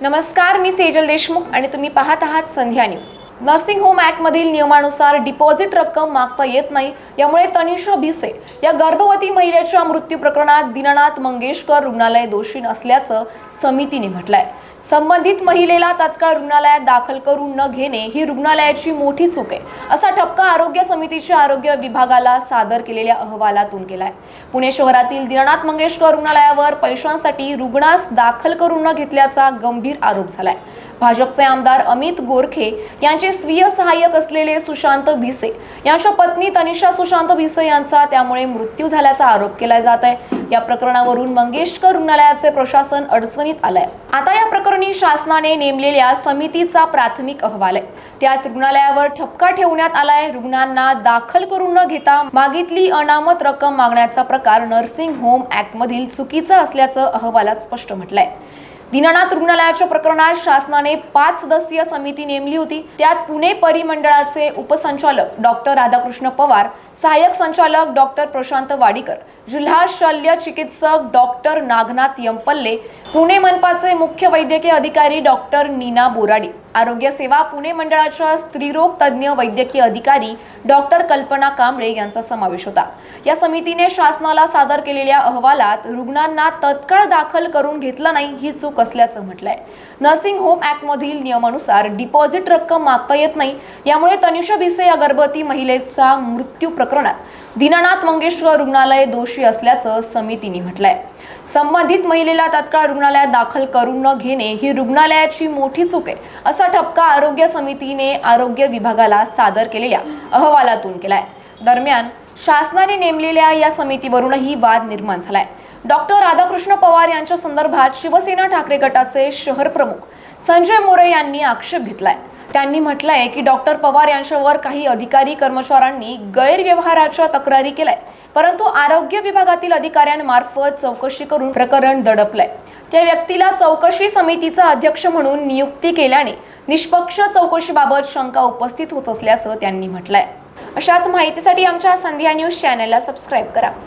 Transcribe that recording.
नमस्कार मी सेजल देशमुख आणि तुम्ही पाहत आहात संध्या न्यूज. नर्सिंग होम ॲक्टमधील नियमानुसार डिपॉझिट रक्कम मागता येत नाही यामुळे तनिषा भिसे या गर्भवती महिलेच्या मृत्यू प्रकरणात दिननाथ मंगेशकर रुग्णालय दोषी असल्याचं समितीने म्हटलंय. संबंधित महिलेला तात्काळ रुग्णालयात दाखल करून न घेणे ही रुग्णालयाची मोठी चूक आहे असा ठपका आरोग्य समितीच्या आरोग्य विभागाला सादर केलेल्या अहवालातून केलाय पुणे शहरातील दिननाथ मंगेशकर रुग्णालयावर पैशांसाठी रुग्णास दाखल करून न घेतल्याचा गंभीर आरोप झालाय. भाजपचे आमदार अमित गोरखे यांचे स्वीय सहाय्यक असलेले सुशांत भिसे यांच्या पत्नी तनिषा सुशांत भिसे यांचा त्यामुळे मृत्यू झाल्याचा आरोप केला जात आहे. या प्रकरणावरून मंगेशकर रुग्णालयाचे प्रशासन अडचणीत आलंय. आता या प्रकरणी शासनाने नेमलेल्या समितीचा प्राथमिक अहवाल आहे. त्यात रुग्णालयावर ठपका ठेवण्यात आलाय. रुग्णांना दाखल करून न घेता मागितली अनामत रक्कम मागण्याचा प्रकार नर्सिंग होम ऍक्ट मधील चुकीचा असल्याचं अहवालात स्पष्ट म्हटलंय. दीनानाथ रुग्णालयाच्या प्रकरणात शासनाने पाच सदस्यीय समिती नेमली होती. त्यात पुणे परिमंडळाचे उपसंचालक डॉक्टर राधाकृष्ण पवार सहाय्यक संचालक डॉक्टर प्रशांत वाडीकर जिल्हा शल्य चिकित्सक डॉक्टर नागनाथ यंपल्ले पुणे मनपाचे मुख्य वैद्यकीय अधिकारी डॉक्टर नीना बोराडी. आरोग्य सेवा पुणे मंडळाच्या स्त्रीरोग तज्ज्ञ वैद्यकीय अधिकारी डॉक्टर कल्पना कांबळे यांचा समावेश होता. या समितीने शासनाला सादर केलेल्या अहवालात रुग्णांना तत्काळ दाखल करून घेतलं नाही ही चूक असल्याचं म्हटलंय. नर्सिंग होम ऍक्टमधील नियमानुसार डिपॉझिट रक्कम मागता येत नाही. यामुळे तनिषा भिसे या गर्भवती महिलेचा मृत्यू प्रकरणात दीनानाथ मंगेशकर रुग्णालय दोषी असल्याचं समितीने म्हटलंय. संबंधित महिलेला तात्काळ रुग्णालयात दाखल करून न घेणे ही रुग्णालयाची मोठी चूक आहे असा ठपका आरोग्य समितीने आरोग्य विभागाला सादर केलेल्या अहवालातून केलाय. दरम्यान शासनाने नेमलेल्या या समितीवरूनही वाद निर्माण झालाय. डॉक्टर राधाकृष्ण पवार यांच्या संदर्भात शिवसेना ठाकरे गटाचे शहर प्रमुख संजय मोरे यांनी आक्षेप घेतलाय. त्यांनी म्हटलंय की डॉक्टर पवार यांच्यावर काही अधिकारी कर्मचाऱ्यांनी गैरव्यवहाराच्या तक्रारी केलाय परंतु आरोग्य विभागातील अधिकाऱ्यांमार्फत चौकशी करून प्रकरण दडपलंय. त्या व्यक्तीला चौकशी समितीचा अध्यक्ष म्हणून नियुक्ती केल्याने निष्पक्ष चौकशीबाबत शंका उपस्थित होत असल्याचं त्यांनी म्हटलंय. अशाच माहितीसाठी आमच्या संध्या न्यूज चॅनलला सबस्क्राईब करा.